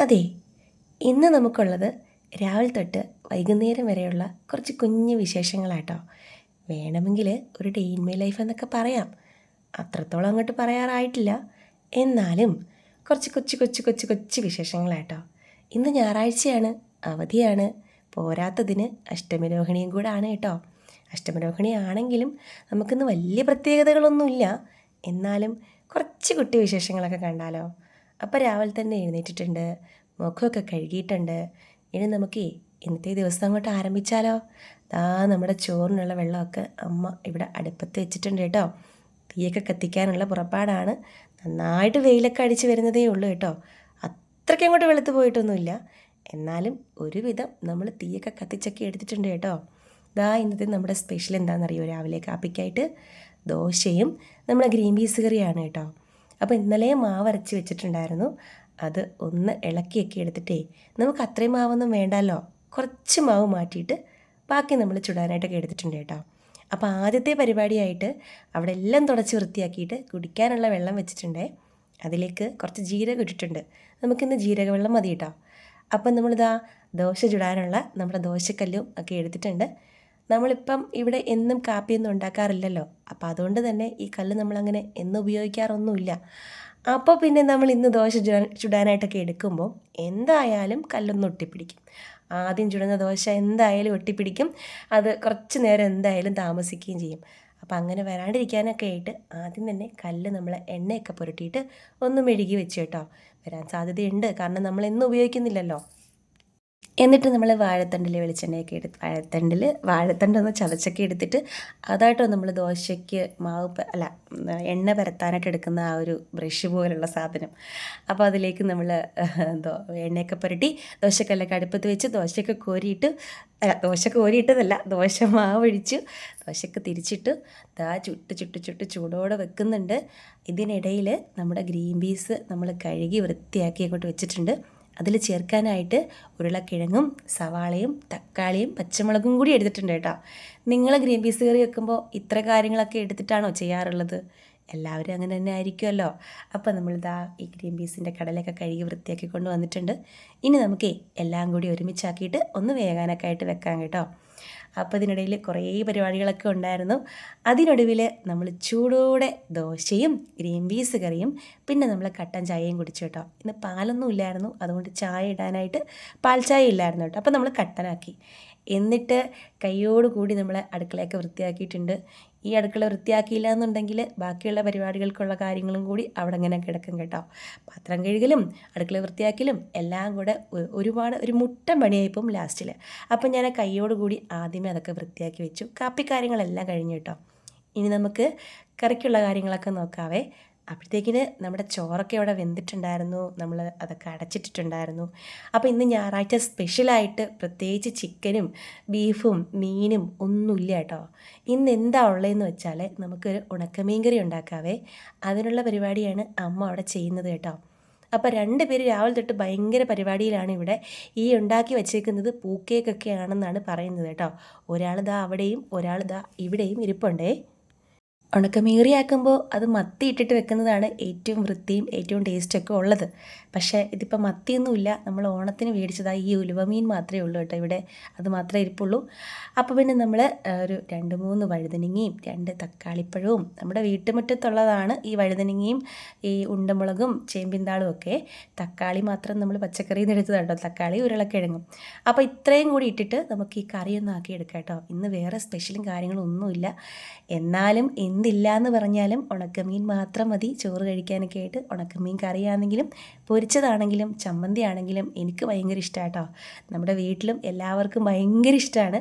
അതെ ഇന്ന് നമുക്കുള്ളത് രാവിലെ തൊട്ട് വൈകുന്നേരം വരെയുള്ള കുറച്ച് കുഞ്ഞു വിശേഷങ്ങളാട്ടോ. വേണമെങ്കിൽ ഒരു ഡേ ഇൻ മൈ ലൈഫ് എന്നൊക്കെ പറയാം. അത്രത്തോളം അങ്ങോട്ട് പറയാറായിട്ടില്ല. എന്നാലും കുറച്ച് കൊച്ചു കൊച്ചു കൊച്ചു കൊച്ചു വിശേഷങ്ങളാട്ടോ. ഇന്ന് ഞായറാഴ്ചയാണ് അവധിയാണ്. പോരാത്തതിന് അഷ്ടമിരോഹിണിയും കൂടെ ആണ് കേട്ടോ. അഷ്ടമിരോഹിണി ആണെങ്കിലും നമുക്കിന്ന് വലിയ പ്രത്യേകതകളൊന്നുമില്ല. എന്നാലും കുറച്ച് കുട്ടി വിശേഷങ്ങളൊക്കെ കണ്ടാലോ? അപ്പോൾ രാവിലെ തന്നെ എഴുന്നേറ്റിട്ടുണ്ട്. മുഖമൊക്കെ കഴുകിയിട്ടുണ്ട്. ഇനി നമുക്ക് ഇന്നത്തെ ദിവസം അങ്ങോട്ട് ആരംഭിച്ചാലോ? ദാ നമ്മുടെ ചോറിനുള്ള വെള്ളമൊക്കെ അമ്മ ഇവിടെ അടുപ്പത്ത് വെച്ചിട്ടുണ്ട് കേട്ടോ. തീയൊക്കെ കത്തിക്കാനുള്ള പുറപ്പാടാണ്. നന്നായിട്ട് വെയിലൊക്കെ അടിച്ച് വരുന്നതേ ഉള്ളൂ കേട്ടോ. അത്രയ്ക്ക് അങ്ങോട്ട് വെളുത്ത് പോയിട്ടൊന്നുമില്ല. എന്നാലും ഒരുവിധം നമ്മൾ തീയൊക്കെ കത്തിച്ചൊക്കെ എടുത്തിട്ടുണ്ട് കേട്ടോ. ഇതാ ഇന്നത്തെ നമ്മുടെ സ്പെഷ്യൽ എന്താണെന്നറിയോ? രാവിലെ കാപ്പിക്കായിട്ട് ദോശയും നമ്മുടെ ഗ്രീൻ പീസ് കറിയാണ് കേട്ടോ. അപ്പോൾ ഇന്നലെ മാവ് അരച്ച് വെച്ചിട്ടുണ്ടായിരുന്നു. അത് ഒന്ന് ഇളക്കിയൊക്കെ എടുത്തിട്ടേ നമുക്ക് അത്രയും മാവൊന്നും വേണ്ടല്ലോ. കുറച്ച് മാവ് മാറ്റിയിട്ട് ബാക്കി നമ്മൾ ചുടാനായിട്ടൊക്കെ എടുത്തിട്ടുണ്ട് കേട്ടോ. അപ്പോൾ ആദ്യത്തെ പരിപാടിയായിട്ട് അവിടെ എല്ലാം തുടച്ച് വൃത്തിയാക്കിയിട്ട് കുടിക്കാനുള്ള വെള്ളം വെച്ചിട്ടുണ്ടേ അതിലേക്ക് കുറച്ച് ജീരകം ഇട്ടിട്ടുണ്ട്. നമുക്കിന്ന് ജീരക വെള്ളം മതി കേട്ടോ. അപ്പം നമ്മളിതാ ദോശ ചുടാനുള്ള നമ്മുടെ ദോശക്കല്ലും ഒക്കെ എടുത്തിട്ടുണ്ട്. നമ്മളിപ്പം ഇവിടെ എന്നും കാപ്പിയൊന്നും ഉണ്ടാക്കാറില്ലല്ലോ. അപ്പം അതുകൊണ്ട് തന്നെ ഈ കല്ല് നമ്മളങ്ങനെ എന്നും ഉപയോഗിക്കാറൊന്നുമില്ല. അപ്പോൾ പിന്നെ നമ്മൾ ഇന്ന് ദോശ ചുടാനായിട്ടൊക്കെ എടുക്കുമ്പോൾ എന്തായാലും കല്ലൊന്ന് ഒട്ടിപ്പിടിക്കും. ആദ്യം ചുടുന്ന ദോശ എന്തായാലും ഒട്ടിപ്പിടിക്കും. അത് കുറച്ച് നേരം എന്തായാലും താമസിക്കുകയും ചെയ്യും. അപ്പം അങ്ങനെ വരാണ്ടിരിക്കാനൊക്കെ ആയിട്ട് ആദ്യം തന്നെ കല്ല് നമ്മൾ എണ്ണയൊക്കെ പുരട്ടിയിട്ട് ഒന്ന് മെഴുകി വെച്ച് കേട്ടോ. വരാൻ സാധ്യതയുണ്ട്. കാരണം നമ്മൾ എന്നും ഉപയോഗിക്കുന്നില്ലല്ലോ. എന്നിട്ട് നമ്മൾ വാഴത്തണ്ടിൽ വെളിച്ചെണ്ണയൊക്കെ എടുത്ത് വാഴത്തണ്ടിൽ വാഴത്തണ്ടൊന്ന് ചതച്ചൊക്കെ എടുത്തിട്ട് അതായിട്ടോ നമ്മൾ ദോശയ്ക്ക് മാവ് അല്ല എണ്ണ പരത്താനായിട്ട് എടുക്കുന്ന ആ ഒരു ബ്രഷ് പോലുള്ള സാധനം. അപ്പോൾ അതിലേക്ക് നമ്മൾ എണ്ണയൊക്കെ പുരട്ടി ദോശക്കല്ലൊക്കെ അടുപ്പത്ത് വെച്ച് ദോശയൊക്കെ കോരിയിട്ട് അല്ല ദോശ കോരിയിട്ടതല്ല ദോശ മാവൊഴിച്ചു ദോശയൊക്കെ തിരിച്ചിട്ട് ദാ ചുട്ട് ചുട്ട് ചുട്ട് ചൂടോടെ വെക്കുന്നുണ്ട്. ഇതിനിടയിൽ നമ്മുടെ ഗ്രീൻ പീസ് നമ്മൾ കഴുകി വൃത്തിയാക്കി അങ്ങോട്ട് വെച്ചിട്ടുണ്ട്. അതിൽ ചേർക്കാനായിട്ട് ഉരുളക്കിഴങ്ങും സവാളയും തക്കാളിയും പച്ചമുളകും കൂടി എടുത്തിട്ടുണ്ട് കേട്ടോ. നിങ്ങൾ ഗ്രീൻ പീസ് കറി വെക്കുമ്പോൾ ഇത്ര കാര്യങ്ങളൊക്കെ എടുത്തിട്ടാണോ ചെയ്യാറുള്ളത്? എല്ലാവരും അങ്ങനെ തന്നെ ആയിരിക്കുമല്ലോ. അപ്പോൾ നമ്മളിതാ ഈ ഗ്രീൻ പീസിന്റെ കടലൊക്കെ കഴുകി വൃത്തിയാക്കി കൊണ്ട് വന്നിട്ടുണ്ട് ഇനി നമുക്കേ എല്ലാം കൂടി ഒരുമിച്ചാക്കിയിട്ട് ഒന്ന് വേകാനൊക്കെ ആയിട്ട് വെക്കാം കേട്ടോ. അപ്പോൾ ഇതിനിടയിൽ കുറേ പരിപാടികളൊക്കെ ഉണ്ടായിരുന്നു. അതിനൊടുവിൽ നമ്മൾ ചൂടോടെ ദോശയും ഗ്രീൻ പീസ് കറിയും പിന്നെ നമ്മൾ കട്ടൻ ചായയും കുടിച്ചു കേട്ടോ. ഇന്ന് പാലൊന്നും ഇല്ലായിരുന്നു. അതുകൊണ്ട് ചായ ഇടാനായിട്ട് പാൽ ചായ ഇല്ലായിരുന്നു കേട്ടോ. അപ്പോൾ നമ്മൾ കട്ടനാക്കി. എന്നിട്ട് കൈയോടുകൂടി നമ്മൾ അടുക്കളയൊക്കെ വൃത്തിയാക്കിയിട്ടുണ്ട്. ഈ അടുക്കള വൃത്തിയാക്കിയില്ല എന്നുണ്ടെങ്കിൽ ബാക്കിയുള്ള പരിപാടികൾക്കുള്ള കാര്യങ്ങളും കൂടി അവിടെ ഇങ്ങനെ കിടക്കും കേട്ടോ. പാത്രം കഴുകലും അടുക്കള വൃത്തിയാക്കലും എല്ലാം കൂടെ ഒരുപാട് ഒരു മുട്ടൻ പണിയായിപ്പം ലാസ്റ്റിൽ അപ്പം ഞാൻ കൈയോടുകൂടി ആദ്യമേ അതൊക്കെ വൃത്തിയാക്കി വെച്ചു. കാപ്പി കാര്യങ്ങളെല്ലാം കഴിഞ്ഞു കേട്ടോ. ഇനി നമുക്ക് കറിക്കുള്ള കാര്യങ്ങളൊക്കെ നോക്കാവേ. അപ്പോഴത്തേക്കിന് നമ്മുടെ ചോറൊക്കെ അവിടെ വെന്തിട്ടുണ്ടായിരുന്നു. നമ്മൾ അതൊക്കെ അടച്ചിട്ടിട്ടുണ്ടായിരുന്നു. അപ്പോൾ ഇന്ന് ഞായറാഴ്ച സ്പെഷ്യലായിട്ട് പ്രത്യേകിച്ച് ചിക്കനും ബീഫും മീനും ഒന്നുമില്ല കേട്ടോ. ഇന്ന് എന്താ ഉള്ളതെന്ന് വെച്ചാൽ നമുക്കൊരു ഉണക്കമീൻ കറി ഉണ്ടാക്കാവേ. അതിനുള്ള പരിപാടിയാണ് അമ്മ അവിടെ ചെയ്യുന്നത് കേട്ടോ. അപ്പോൾ രണ്ട് പേര് രാവിലെ തൊട്ട് ഭയങ്കര പരിപാടിയിലാണ് ഇവിടെ. ഈ ഉണ്ടാക്കി വച്ചേക്കുന്നത് പൂക്കേക്കൊക്കെ ആണെന്നാണ് പറയുന്നത് കേട്ടോ. ഒരാൾ ദാ അവിടെയും ഒരാൾ ദാ ഇവിടെയും ഇരിപ്പുണ്ടേ. ഉണക്കമീറിയാക്കുമ്പോൾ അത് മത്തി ഇട്ടിട്ട് വെക്കുന്നതാണ് ഏറ്റവും വൃത്തിയും ഏറ്റവും ടേസ്റ്റൊക്കെ ഉള്ളത്. പക്ഷേ ഇതിപ്പോൾ മത്തിയൊന്നുമില്ല. നമ്മൾ ഓണത്തിന് മേടിച്ചതായി ഈ ഉലുവമീൻ മാത്രമേ ഉള്ളൂ കേട്ടോ ഇവിടെ. അത് മാത്രമേ ഇരിപ്പുള്ളൂ. അപ്പോൾ പിന്നെ നമ്മൾ ഒരു രണ്ട് മൂന്ന് വഴുതനങ്ങയും രണ്ട് തക്കാളിപ്പഴവും നമ്മുടെ വീട്ടുമുറ്റത്തുള്ളതാണ് ഈ വഴുതനങ്ങയും ഈ ഉണ്ടമുളകും ചേമ്പിന്താളും ഒക്കെ. തക്കാളി മാത്രം നമ്മൾ പച്ചക്കറിയിൽ നിന്ന് എടുത്തതാണ് കേട്ടോ. തക്കാളി ഉരുളക്കിഴങ്ങും. അപ്പോൾ ഇത്രയും കൂടി ഇട്ടിട്ട് നമുക്ക് ഈ കറിയൊന്നും ആക്കി എടുക്കാം കേട്ടോ. ഇന്ന് വേറെ സ്പെഷ്യലും കാര്യങ്ങളൊന്നുമില്ല എന്നാലും എന്നാലും എന്തില്ല എന്ന് പറഞ്ഞാലും ഉണക്കമീൻ മാത്രം മതി. ചോറ് കഴിക്കാനൊക്കെ ആയിട്ട് ഉണക്കമീൻ കറിയാണെങ്കിലും പൊരിച്ചതാണെങ്കിലും ചമ്മന്തി ആണെങ്കിലും എനിക്ക് ഭയങ്കര ഇഷ്ടമാട്ടോ നമ്മുടെ വീട്ടിലും എല്ലാവർക്കും ഭയങ്കര ഇഷ്ടമാണ്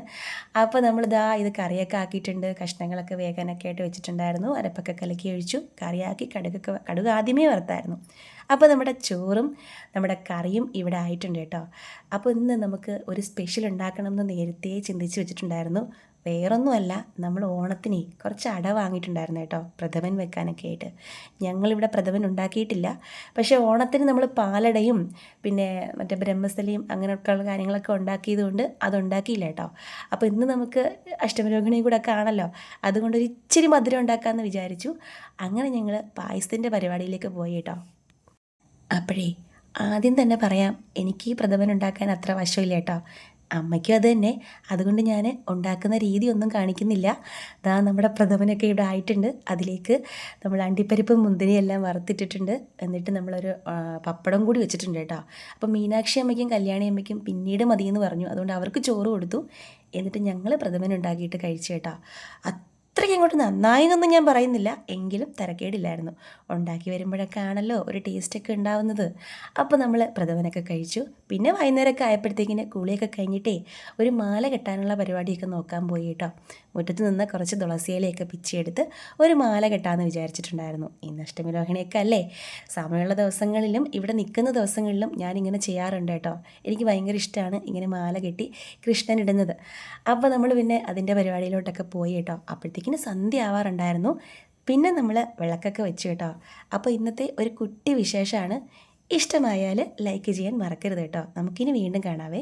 അപ്പോൾ നമ്മൾ നമ്മളിതാ ഇത് കറിയൊക്കെ ആക്കിയിട്ടുണ്ട്. കഷ്ണങ്ങളൊക്കെ വേകാനൊക്കെ ആയിട്ട് വെച്ചിട്ടുണ്ടായിരുന്നു. അരപ്പൊക്കെ കലക്കി ഒഴിച്ചു. കറിയാക്കി കടുകൊക്കെ കടുക് ആദ്യമേ വറുത്തായിരുന്നു. അപ്പോൾ നമ്മുടെ ചോറും നമ്മുടെ കറിയും ഇവിടെ ആയിട്ടുണ്ട് കേട്ടോ. അപ്പോൾ ഇന്ന് നമുക്ക് ഒരു സ്പെഷ്യൽ ഉണ്ടാക്കണം എന്ന് നേരത്തെ ചിന്തിച്ച് വെച്ചിട്ടുണ്ടായിരുന്നു. വേറൊന്നുമല്ല നമ്മൾ ഓണത്തിന് കുറച്ച് അട വാങ്ങിയിട്ടുണ്ടായിരുന്നു കേട്ടോ പ്രഥമൻ വെക്കാനൊക്കെ ആയിട്ട്. ഞങ്ങളിവിടെ പ്രഥമൻ ഉണ്ടാക്കിയിട്ടില്ല. പക്ഷേ ഓണത്തിന് നമ്മൾ പാലടയും പിന്നെ മറ്റേ ബ്രഹ്മസ്ഥലിയും അങ്ങനെയൊക്കെയുള്ള കാര്യങ്ങളൊക്കെ ഉണ്ടാക്കിയത് കൊണ്ട് അതുണ്ടാക്കിയില്ല കേട്ടോ. അപ്പോൾ ഇന്ന് നമുക്ക് അഷ്ടമരോഹിണിയും കൂടെ കാണല്ലോ അതുകൊണ്ട് ഒരു ഇച്ചിരി മധുരം ഉണ്ടാക്കാമെന്ന് വിചാരിച്ചു. അങ്ങനെ ഞങ്ങൾ പായസത്തിന്റെ പരിപാടിയിലേക്ക് പോയി കേട്ടോ. അപ്പോഴേ ആദ്യം തന്നെ പറയാം എനിക്ക് ഈ പ്രഥമൻ ഉണ്ടാക്കാൻ അത്ര വശമില്ല കേട്ടോ. അമ്മയ്ക്കും അത് തന്നെ. അതുകൊണ്ട് ഞാൻ ഉണ്ടാക്കുന്ന രീതി ഒന്നും കാണിക്കുന്നില്ല. ദാ നമ്മുടെ പ്രഥമനൊക്കെ ഇവിടെ ആയിട്ടുണ്ട്. അതിലേക്ക് നമ്മൾ അണ്ടിപ്പരിപ്പ് മുന്തിരിയെല്ലാം വറുത്തിട്ടിട്ടുണ്ട്. എന്നിട്ട് നമ്മളൊരു പപ്പടം കൂടി വെച്ചിട്ടുണ്ട് കേട്ടോ. അപ്പോൾ മീനാക്ഷി അമ്മയ്ക്കും കല്യാണി അമ്മയ്ക്കും പിന്നീട് മതിയെന്ന് പറഞ്ഞു. അതുകൊണ്ട് അവർക്ക് ചോറ് കൊടുത്തു. എന്നിട്ട് ഞങ്ങൾ പ്രഥമൻ ഉണ്ടാക്കിയിട്ട് കഴിച്ചു കേട്ടോ. അത്രയ്ക്ക് അങ്ങോട്ട് നന്നായി എന്നൊന്നും ഞാൻ പറയുന്നില്ല. എങ്കിലും തിരക്കേടില്ലായിരുന്നു. ഉണ്ടാക്കി വരുമ്പോഴൊക്കെ ആണല്ലോ ഒരു ടേസ്റ്റൊക്കെ ഉണ്ടാവുന്നത്. അപ്പോൾ നമ്മൾ പ്രഥമനൊക്കെ കഴിച്ചു. പിന്നെ വൈകുന്നേരമൊക്കെ ആയപ്പോഴത്തേക്കിന് കുളിയൊക്കെ കഴിഞ്ഞിട്ടേ ഒരു മാല കെട്ടാനുള്ള പരിപാടിയൊക്കെ നോക്കാൻ പോയി കേട്ടോ. മുറ്റത്ത് നിന്ന് കുറച്ച് തുളസിയിലയൊക്കെ പിച്ചിയെടുത്ത് ഒരു മാല കെട്ടാമെന്ന് വിചാരിച്ചിട്ടുണ്ടായിരുന്നു. ഇന്ന് അഷ്ടമി രോഹിണിയൊക്കെ അല്ലേ? സമയമുള്ള ദിവസങ്ങളിലും ഇവിടെ നിൽക്കുന്ന ദിവസങ്ങളിലും ഞാനിങ്ങനെ ചെയ്യാറുണ്ട് കേട്ടോ. എനിക്ക് ഭയങ്കര ഇഷ്ടമാണ് ഇങ്ങനെ മാല കെട്ടി കൃഷ്ണൻ ഇടുന്നത് അപ്പോൾ നമ്മൾ പിന്നെ അതിന്റെ പരിപാടിയിലോട്ടൊക്കെ പോയി കേട്ടോ. അപ്പോഴത്തേക്കിന് സന്ധ്യ ആവാറുണ്ടായിരുന്നു പിന്നെ നമ്മൾ വിളക്കൊക്കെ വെച്ച് കേട്ടോ. അപ്പോൾ ഇന്നത്തെ ഒരു കുട്ടി വിശേഷമാണ്. ഇഷ്ടമായാൽ ലൈക്ക് ചെയ്യാൻ മറക്കരുത് കേട്ടോ. നമുക്കിനി വീണ്ടും കാണാവേ.